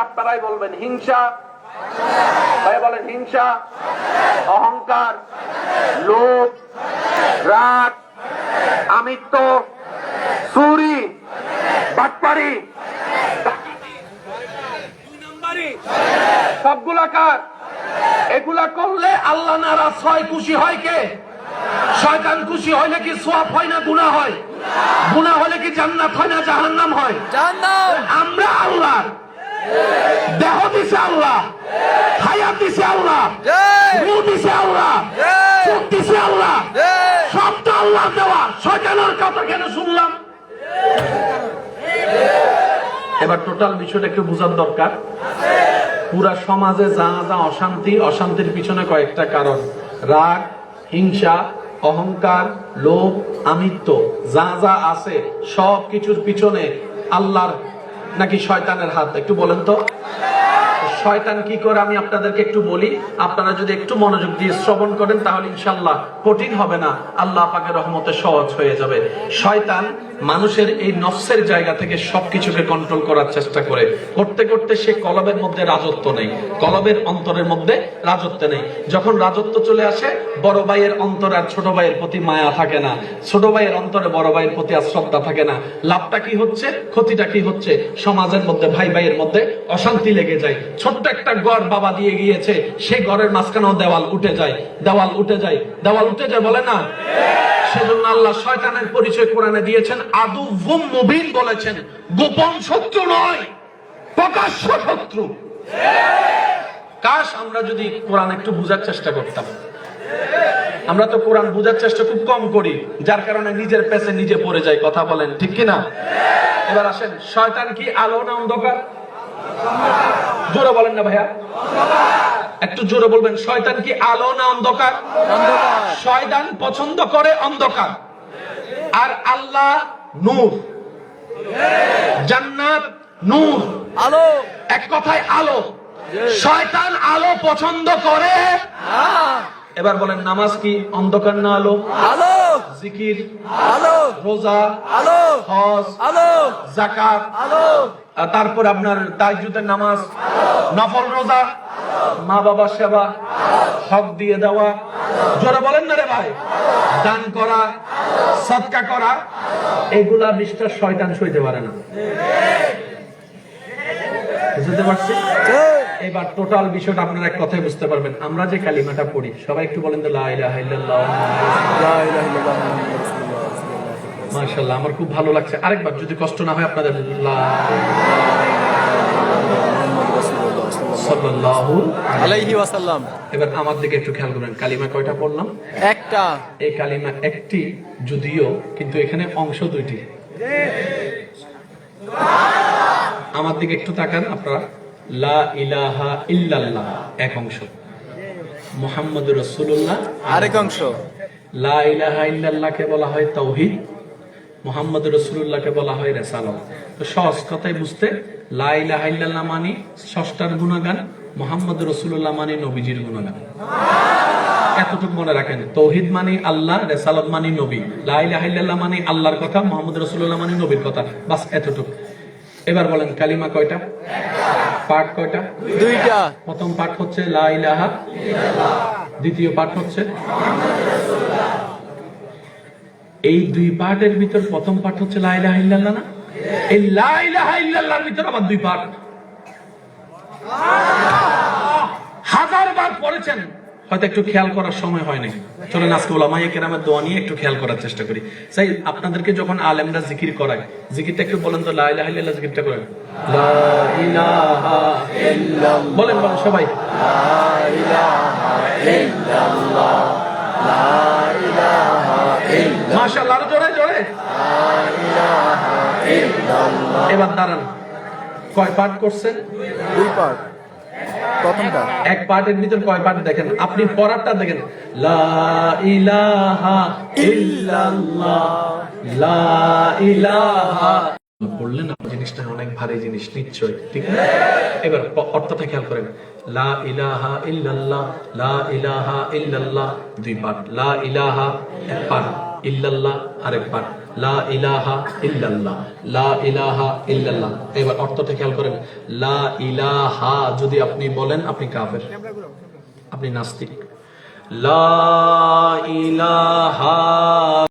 আপনারাই বলবেন হিংসা। ভাই বলেন হিংসা। অহংকার। লোভ। রাগ। আমিত্ব। চুরি। বাটপারি। সবগুলা কার? এগুলা করলে আল্লাহ নারাজ হয় খুশি হয় কে? শয়তান খুশি হইলে কি সোয়াব হয় না গুনাহ হয়? গুনাহ হলে কি জান্নাত হয় না জাহান্নাম হয়? আমরা দিছে আল্লাহ। দিছে আল্লাহ। চোখ দিছে আল্লাহ। জয় সব তো আল্লাহ দেওয়া। শয়তানের কথা কেন শুনলাম? এবার টোটাল বিষয়টা একটু বোঝার দরকার। পুরা সমাজে যা যা অশান্তি অশান্তির পিছনে কয়েকটা কারণ। রাগ হিংসা অহংকার লোভ আমিত্ব যা যা আছে সব কিছুর পিছনে আল্লাহর নাকি শয়তানের হাত। একটু বলেন তো। শয়তান কি করে আমি আপনাদেরকে একটু বলি? আপনারা যদি একটু মনোযোগ দিয়ে শ্রবণ করেন, তাহলে ইনশাল্লাহ কঠিন হবে না। আল্লাহ পাকের রহমতে সহজ হয়ে যাবে। শয়তান মানুষের এই নফসের জায়গা থেকে সবকিছুকে কন্ট্রোল করার চেষ্টা করে। করতে করতে সে কলবের মধ্যে রাজত্ব নেই। কলবের অন্তরের মধ্যে রাজত্ব নেই। যখন রাজত্ব চলে আসে, বড় ভাইয়ের অন্তর আর ছোট ভাইয়ের প্রতি মায়া থাকে না। ছোট ভাইয়ের অন্তরে বড় ভাইয়ের প্রতি আর শ্রদ্ধা থাকে না। লাভটা কি হচ্ছে? ক্ষতিটা কি হচ্ছে? সমাজের মধ্যে ভাই ভাইয়ের মধ্যে অশান্তি লেগে যায়। ছোট্ট একটা গড় বাবা দিয়ে গিয়েছে সেই ঘরের মাঝখানেও দেওয়াল উঠে যায়, দেওয়াল উঠে যায়। দেওয়াল উঠে যায় বলে না? সেজন্য আল্লাহ শয়তানের পরিচয় কোরআনে দিয়েছেন, আদু মুবিন বলেছেন, গোপন শত্রু নয়, প্রকাশ্য শত্রু। কাশ, আমরা যদি কোরআন একটু বুঝার চেষ্টা করতাম। আমরা তো কোরআন বুঝার চেষ্টা খুব কম করি, যার কারণে নিজের পেছে নিজে পড়ে যায় কথা বলেন, ঠিক কি না এবার আসেন, শয়তান কি আলো না অন্ধকার? জোরে বলেন না ভাইয়া। একটু জোরে বলবেন শয়তান কি আলো না অন্ধকার? শয়তান পছন্দ করে অন্ধকার। আর আল্লাহ নূর। জান্নাত নূর। আলো। এক কথায় আলো। শয়তান আলো পছন্দ করে। এবার বলেন নামাজ কি অন্ধকার না আলো? আলো। জিকির। আলো। রোজা। আলো। হজ। আলো। জাকাত। আলো। তারপর আপনার তাইজুদের নামাজ, নফল রোজা মা বাবার সেবা, হক দিয়ে দেওয়া, জোরে বলেন না রে ভাই, দান করা, সৎকা করা, এগুলা বিশ্বাস শয়তান সইতে পারে না। বুঝতে পারছি এবার টোটাল বিষয়টা আপনারা এক কথায় বুঝতে পারবেন। আমরা যে কালিমাটা পড়ি, সবাই একটু বলেন তো, লা ইলাহা মাশাআল্লাহ আমার খুব ভালো লাগছে। আরেকবার যদি কষ্ট না হয় আপনাদের এবার আমার দিকে একটু খেয়াল করবেন কালিমা কয়টা পড়লাম? একটা। এই কালিমা একটি যদিও কিন্তু এখানে অংশ দুইটি। আমার দিকে একটু তাকান আপনারা। লা ইলাহা ইল্লাল্লাহ এক অংশ। মোহাম্মদ রসুল্লাহ আরেক অংশ। লা ইলাহা ইল্লাল্লাহকে বলা হয় তৌহিদ। মোহাম্মদ রসুল্লাহকে বলা হয় রেসালত। তো সহজ কথায় বুঝতে লা ইলাহা মানি ষষ্ঠার গুণগান মোহাম্মদ রসুল্লাহ মানি নবীজির গুণগান। এতটুকু মনে রাখেন তৌহিদ মানি আল্লাহ রেসালত মানি নবী। লা ইলাহা ইল্লাল্লাহ মানি আল্লাহর কথা মোহাম্মদ রসুল্লাহ মানি নবীর কথা। বাস এতটুকু। এবার বলেন কালিমা কয়টা? পাঠ কয়টা? দুইটা। প্রথম পাঠ হচ্ছে লা ইলাহা দ্বিতীয় পাঠ হচ্ছে এই দুই পাঠের ভিতর প্রথম পাঠ হচ্ছে লা ইলাহা ইল্লাল্লাহ না? এই লা ইলাহা ইল্লাল্লাহর ভিতর আবার দুই পাঠ। হাজার বার পড়েছেন। হয়তো একটু খেয়াল করার সময় হয় নাই চলেন আজকে ওলামাই কেরামের দোয়া নিয়ে একটু খেয়াল করার চেষ্টা করি। তাই আপনাদেরকে যখন আলেমরা জিকির করায় জিকিরটা একটু বলেন তো লা ইলাহা ইল্লাল্লাহ জিকিরটা করেন। ইল্লাল্লাহ। বলেন বলেন সবাই। মাশাআল্লাহ আরও জোরে জোরে। এবার দাঁড়ান। কয় পাঠ করছেন? দুই প্রথমটা। এক পার্টের ভিতর কয় পার্ট দেখেন? আপনি পড়ারটা দেখেন। লা ইলাহা ইল্লাল্লাহ। লা ইলাহা। পড়লেন জিনিসটা অনেক ভারী জিনিস নিশ্চয় ঠিক না? এবার অর্থটা খেয়াল করেন। লা ইলাহা ইল্লাল্লাহ লা ইলাহা ইল্লাল্লাহ দুই পার্ট লা ইলাহা এক পার্ট ইল্লাল্লাহ আরেকবার। লা ইলাহা ইল্লাল্লাহ। লা ইলাহা ইল্লাল্লাহ। এবার অর্থটা খেয়াল করেন। লা ইলাহা যদি আপনি বলেন, আপনি কাফের। আপনি নাস্তিক। লা ইলাহা